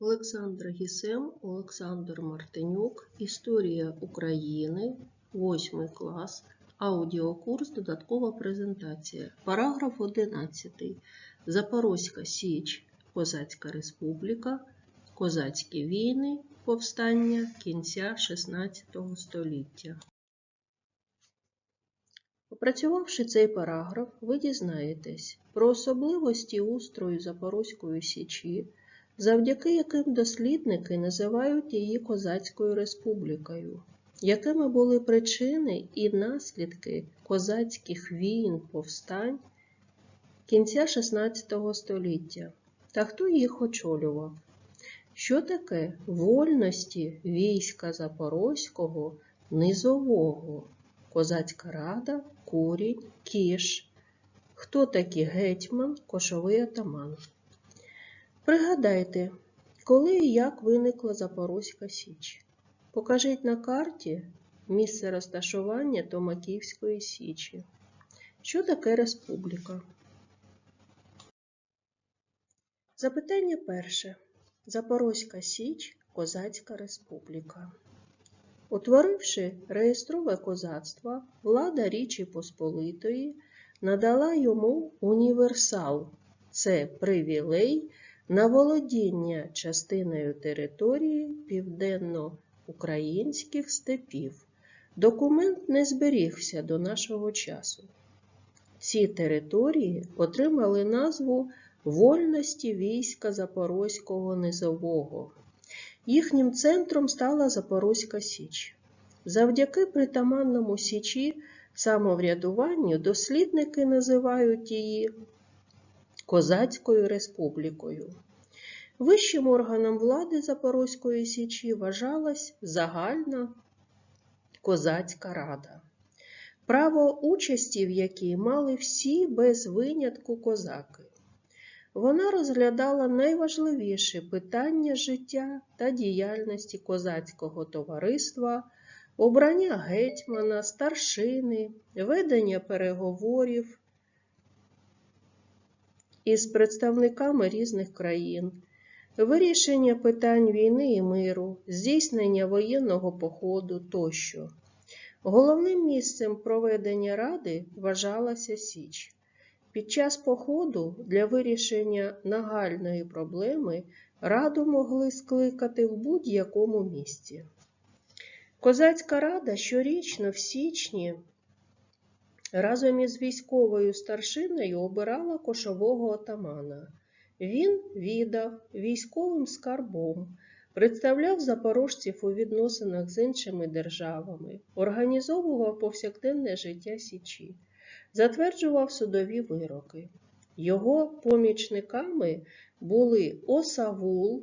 Олександр Гісем, Олександр Мартинюк. Історія України, 8 клас. Аудіокурс, додаткова презентація. Параграф 11. Запорозька Січ, Козацька Республіка, Козацькі війни, повстання кінця XVI століття. Опрацювавши цей параграф, ви дізнаєтесь про особливості устрою Запорозької Січі, завдяки яким дослідники називають її Козацькою республікою, якими були причини і наслідки козацьких війн повстань кінця XVI століття та хто їх очолював. Що таке вольності війська Запорозького низового? Козацька рада, курінь, кіш. Хто такі гетьман, кошовий атаман? Пригадайте, коли і як виникла Запорозька Січ. Покажіть на карті місце розташування Томаківської Січі. Що таке республіка? Запитання перше. Запорозька Січ Козацька Республіка. Утворивши реєстрове козацтво, влада Річі Посполитої надала йому універсал це привілей на володіння частиною території південно-українських степів. Документ не зберігся до нашого часу. Ці території отримали назву Вольності війська Запорозького низового. Їхнім центром стала Запорозька Січ. Завдяки притаманному Січі самоврядуванню дослідники називають її Козацькою республікою. Вищим органом влади Запорозької Січі вважалась загальна Козацька рада, право участі в якій мали всі без винятку козаки. Вона розглядала найважливіші питання життя та діяльності козацького товариства, обрання гетьмана, старшини, ведення переговорів із представниками різних країн, вирішення питань війни і миру, здійснення воєнного походу тощо. Головним місцем проведення ради вважалася Січ. Під час походу для вирішення нагальної проблеми раду могли скликати в будь-якому місці. Козацька рада щорічно в січні разом із військовою старшиною обирала кошового отамана. Він віддав військовим скарбом, представляв запорожців у відносинах з іншими державами, організовував повсякденне життя Січі затверджував судові вироки. Його помічниками були Осавул,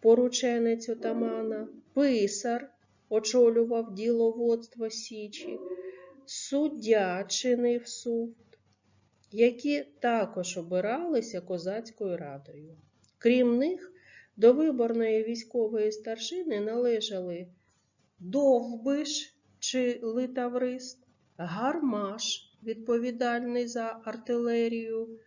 порученець отамана, писар, очолював діловодство Січі, суддя чинив суд, які також обиралися козацькою радою. Крім них, до виборної військової старшини належали довбиш чи литаврист, гармаш відповідальний за артилерію,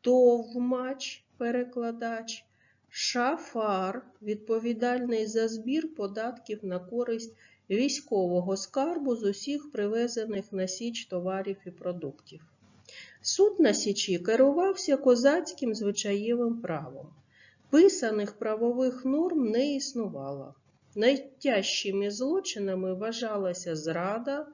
товмач, перекладач, шафар, відповідальний за збір податків на користь військового скарбу з усіх привезених на Січ товарів і продуктів. Суд на Січі керувався козацьким звичаєвим правом. Писаних правових норм не існувало. Найтяжчими злочинами вважалася зрада,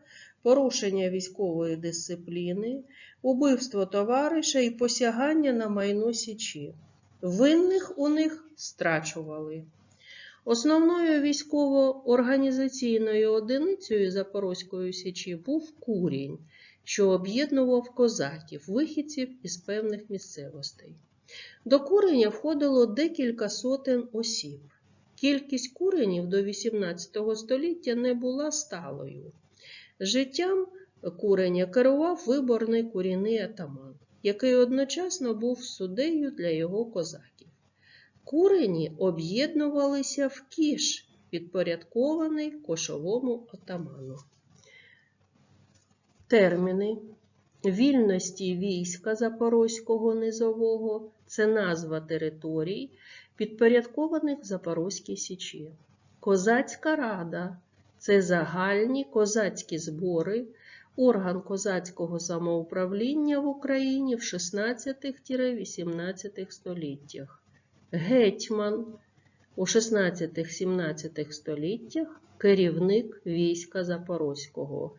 порушення військової дисципліни, убивство товариша і посягання на майно Січі. Винних у них страчували. Основною військово-організаційною одиницею Запорозької Січі був курінь, що об'єднував козаків, вихідців із певних місцевостей. До куреня входило декілька сотень осіб. Кількість куренів до XVIII століття не була сталою. Життям куреня керував виборний курінний атаман, який одночасно був суддею для його козаків. Курені об'єднувалися в кіш, підпорядкований кошовому атаману. Терміни вільності війська Запорозького низового це назва територій, підпорядкованих Запорозькій Січі. Козацька рада це загальні козацькі збори, орган козацького самоуправління в Україні в 16-18 століттях. Гетьман у 16-17 століттях керівник війська Запорозького.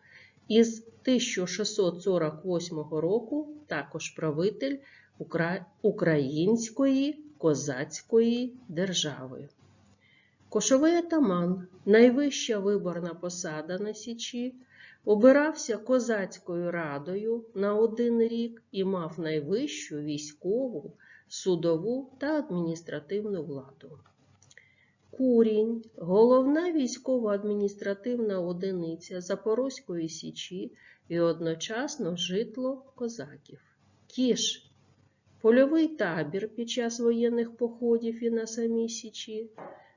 Із 1648 року також правитель Укра- Української козацької держави. Кошовий атаман, найвища виборна посада на Січі, обирався козацькою радою на один рік і мав найвищу військову, судову та адміністративну владу. Курінь, головна військово-адміністративна одиниця Запорозької Січі і одночасно житло козаків. Кіш польовий табір під час воєнних походів і на самій Січі,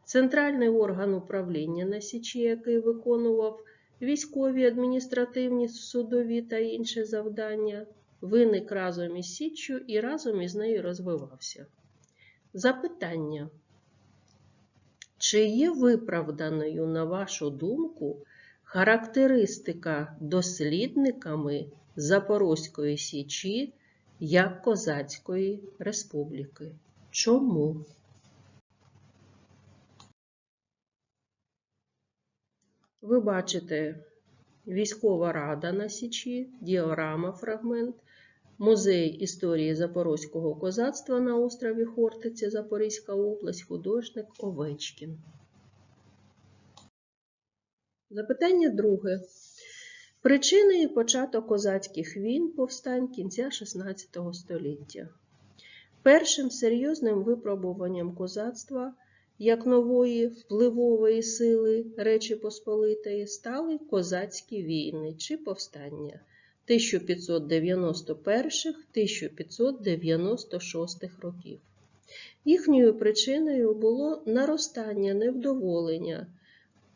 центральний орган управління на Січі, який виконував військові, адміністративні, судові та інші завдання, виник разом із Січчю і разом із нею розвивався. Запитання. Чи є виправданою, на вашу думку, характеристика дослідниками Запорозької Січі як Козацької Республіки? Чому? Ви бачите військова рада на Січі, діорама фрагмент, Музей історії Запорозького козацтва на острові Хортиця, Запорізька область, художник Овечкін. Запитання друге. Причини і початок козацьких війн повстань кінця XVI століття. Першим серйозним випробуванням козацтва як нової впливової сили Речі Посполитої стали козацькі війни чи повстання 1591-1596 років. Їхньою причиною було наростання невдоволення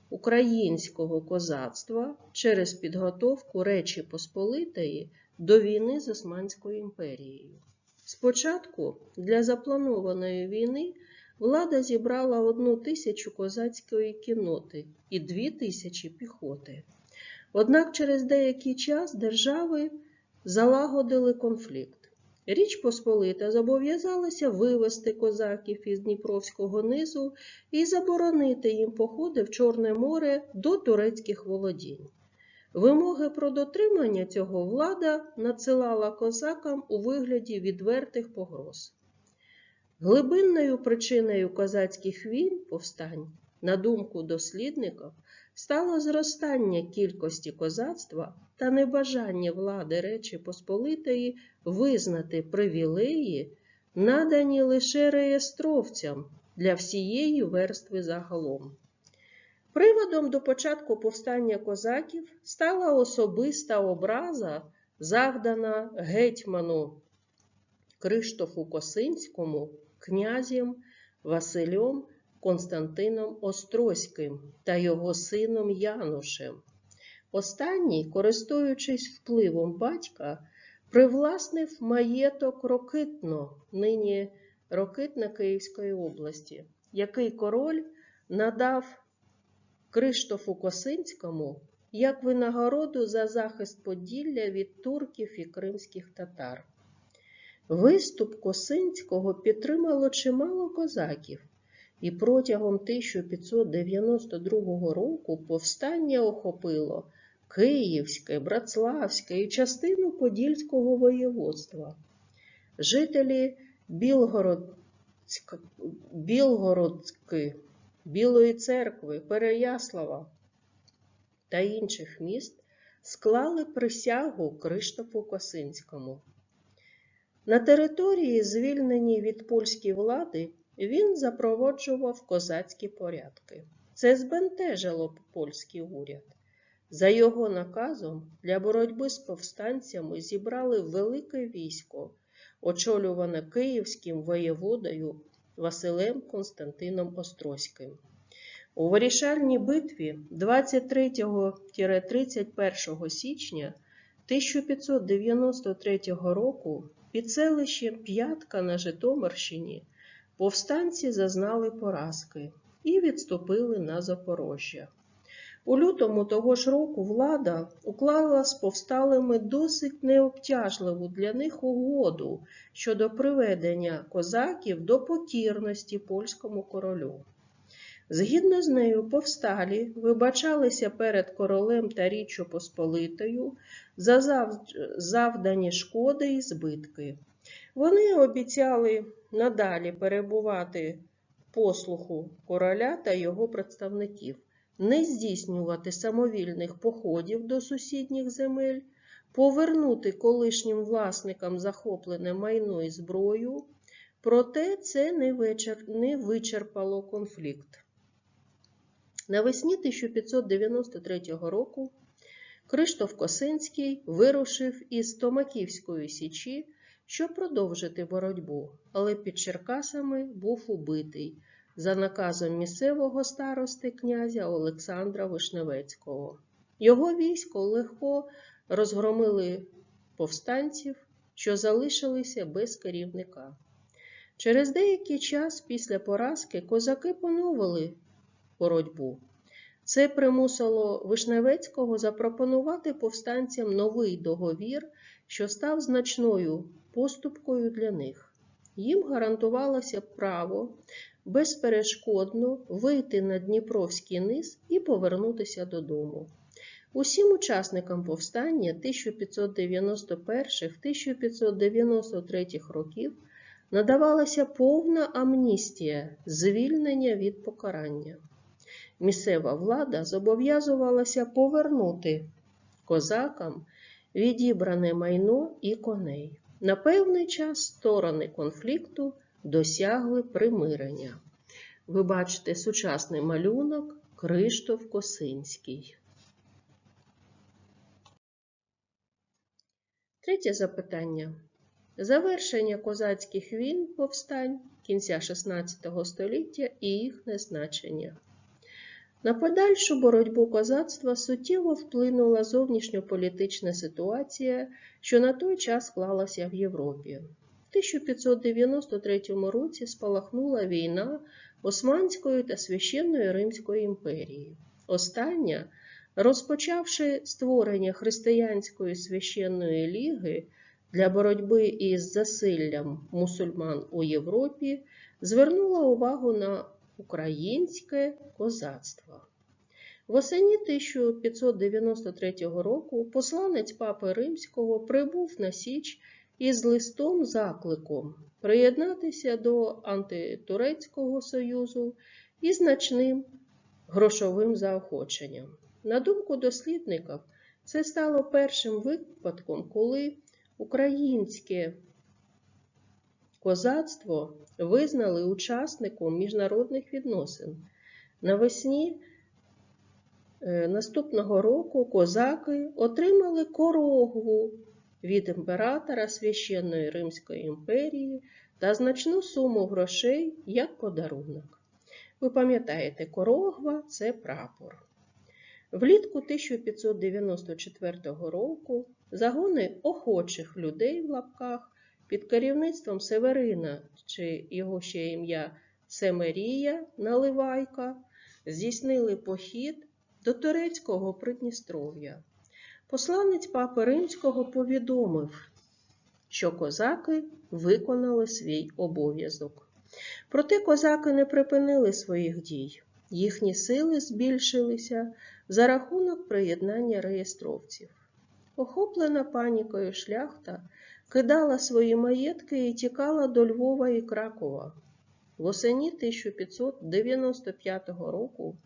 українського козацтва через підготовку Речі Посполитої до війни з Османською імперією. Спочатку для запланованої війни влада зібрала одну тисячу козацької кіноти і дві тисячі піхоти. Однак через деякий час держави залагодили конфлікт. Річ Посполита зобов'язалася вивести козаків із Дніпровського низу і заборонити їм походи в Чорне море до турецьких володінь. Вимоги про дотримання цього влада надсилала козакам у вигляді відвертих погроз. Глибинною причиною козацьких війн повстань, на думку дослідників, стало зростання кількості козацтва та небажання влади Речі Посполитої визнати привілеї, надані лише реєстровцям для всієї верстви загалом. Приводом до початку повстання козаків стала особиста образа, завдана гетьману Криштофу Косинському князем Василем Константином Острозьким та його сином Янушем. Останній, користуючись впливом батька, привласнив маєток Рокитно, нині Рокитна Київської області, який король надав Криштофу Косинському як винагороду за захист Поділля від турків і кримських татар. Виступ Косинського підтримало чимало козаків, і протягом 1592 року повстання охопило Київське, Братславське і частину Подільського воєводства. Жителі Білгородськ... Білгородськи, Білої церкви, Переяслава та інших міст склали присягу Криштофу Косинському. На території, звільненій від польської влади, він запроваджував козацькі порядки. Це збентежило польський уряд. За його наказом для боротьби з повстанцями зібрали велике військо, очолюване київським воєводою Василем Константином Острозьким. У вирішальній битві 23-31 січня 1593 року під селищем П'ятка на Житомирщині повстанці зазнали поразки і відступили на Запорожжя. У лютому того ж року влада уклала з повсталими досить необтяжливу для них угоду щодо приведення козаків до покірності польському королю. Згідно з нею, повсталі вибачалися перед королем та Річчю Посполитою за завдані шкоди і збитки. Вони обіцяли надалі перебувати в послуху короля та його представників, не здійснювати самовільних походів до сусідніх земель, повернути колишнім власникам захоплене майно і зброю, проте це не, вичерпало конфлікт. Навесні 1593 року Криштоф Косинський вирушив із Томаківської січі, щоб продовжити боротьбу, але під Черкасами був убитий за наказом місцевого старости князя Олександра Вишневецького. Його військо легко розгромили повстанців, що залишилися без керівника. Через деякий час після поразки козаки поновили боротьбу. Це примусило Вишневецького запропонувати повстанцям новий договір, що став значною поступкою для них. Їм гарантувалося право безперешкодно вийти на Дніпровський низ і повернутися додому. Усім учасникам повстання 1591-1593 років надавалася повна амністія, звільнення від покарання. Місцева влада зобов'язувалася повернути козакам відібране майно і коней. На певний час сторони конфлікту досягли примирення. Ви бачите сучасний малюнок Криштоф Косинський. Третє запитання. Завершення козацьких війн повстань кінця XVI століття і їхнє значення. На подальшу боротьбу козацтва суттєво вплинула зовнішньополітична ситуація, що на той час склалася в Європі. В 1593 році спалахнула війна Османської та Священної Римської імперії. Остання, розпочавши створення Християнської священної ліги для боротьби із засиллям мусульман у Європі, звернула увагу на українське козацтво. Восені 1593 року посланець Папи Римського прибув на Січ із листом закликом приєднатися до антитурецького союзу і значним грошовим заохоченням. На думку дослідників, це стало першим випадком, коли українське козацтво визнали учасником міжнародних відносин. Навесні е, наступного року козаки отримали корогву від імператора Священної Римської імперії та значну суму грошей як подарунок. Ви пам'ятаєте, корогва це прапор. Влітку 1594 року загони охочих людей в лапках під керівництвом Северина, чи його ще ім'я Семерія Наливайка, здійснили похід до турецького Придністров'я. Посланець Папи Римського повідомив, що козаки виконали свій обов'язок. Проте козаки не припинили своїх дій. Їхні сили збільшилися за рахунок приєднання реєстровців. Охоплена панікою шляхта кидала свої маєтки і тікала до Львова і Кракова. Восені 1595 року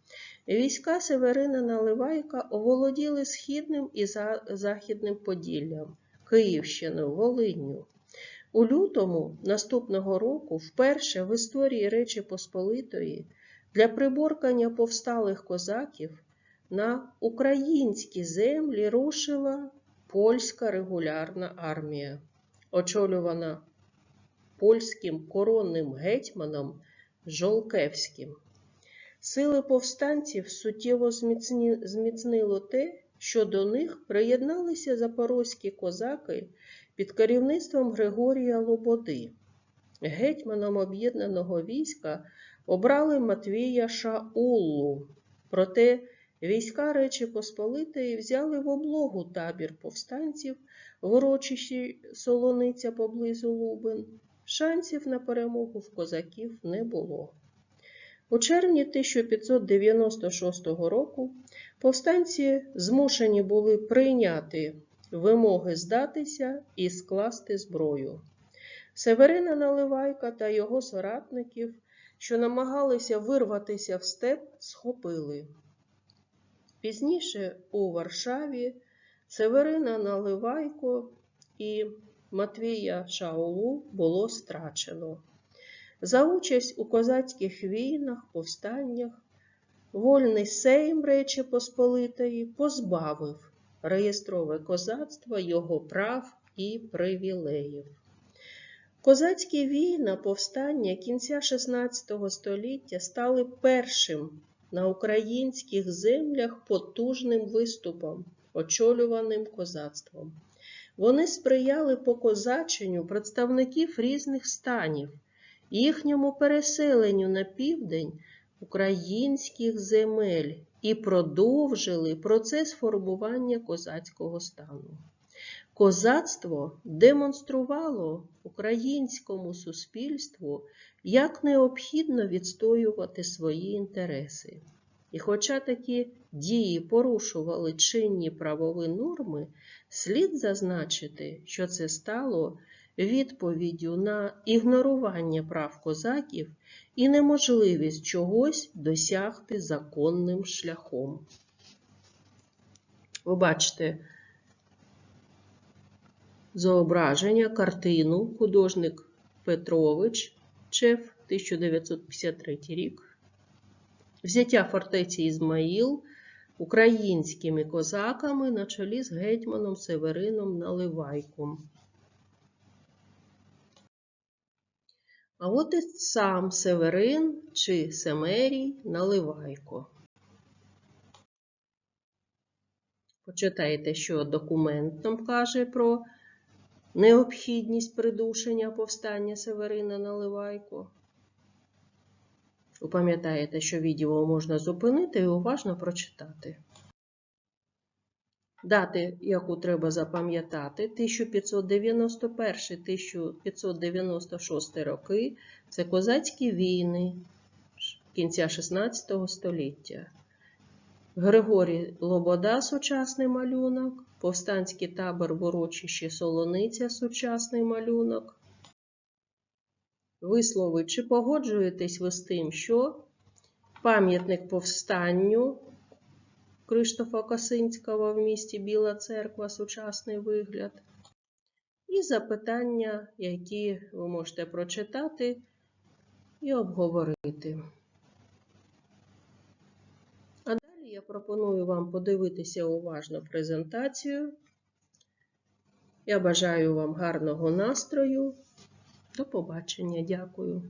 війська Северина Наливайка оволоділи Східним і Західним Поділлям, Київщиною, Волинню. У лютому наступного року, вперше в історії Речі Посполитої, для приборкання повсталих козаків на українські землі рушила польська регулярна армія, очолювана польським коронним гетьманом Жолкевським. Сили повстанців суттєво зміцнило те, що до них приєдналися запорозькі козаки під керівництвом Григорія Лободи. Гетьманом об'єднаного війська обрали Матвія Шауллу. Проте війська Речі Посполитої взяли в облогу табір повстанців в урочищі Солониця поблизу Лубен. Шансів на перемогу в козаків не було. У червні 1596 року повстанці змушені були прийняти вимоги здатися і скласти зброю. Северина Наливайка та його соратників, що намагалися вирватися в степ, схопили. Пізніше у Варшаві Северина Наливайко і Матвія Шаулу було страчено. За участь у козацьких війнах, повстаннях, вольний Сейм Речі Посполитої позбавив реєстрове козацтво його прав і привілеїв. Козацькі війна повстання кінця XVI століття стали першим на українських землях потужним виступом, очолюваним козацтвом. Вони сприяли покозаченню представників різних станів, їхньому переселенню на південь українських земель і продовжили процес формування козацького стану. Козацтво демонструвало українському суспільству, як необхідно відстоювати свої інтереси. І хоча такі дії порушували чинні правові норми, слід зазначити, що це стало відповіддю на ігнорування прав козаків і неможливість чогось досягти законним шляхом. Ви бачите зображення, картину художник Петрович Чеф 1953 рік. Взяття фортеці Ізмаїл українськими козаками на чолі з гетьманом Северином Наливайком. А от і сам Северин чи Семерій Наливайко. Почитайте, що документ нам каже про необхідність придушення повстання Северина Наливайко. Ви пам'ятаєте, що відео можна зупинити і уважно прочитати. Дати, яку треба запам'ятати, 1591-1596 роки це козацькі війни кінця 16 століття. Григорій Лобода сучасний малюнок, повстанський табор в урочищі Солониця сучасний малюнок. Вислови, чи погоджуєтесь ви з тим, що пам'ятник повстанню Криштофа Косинського в місті Біла Церква, сучасний вигляд. І запитання, які ви можете прочитати і обговорити. А далі я пропоную вам подивитися уважно презентацію. Я бажаю вам гарного настрою. До побачення. Дякую.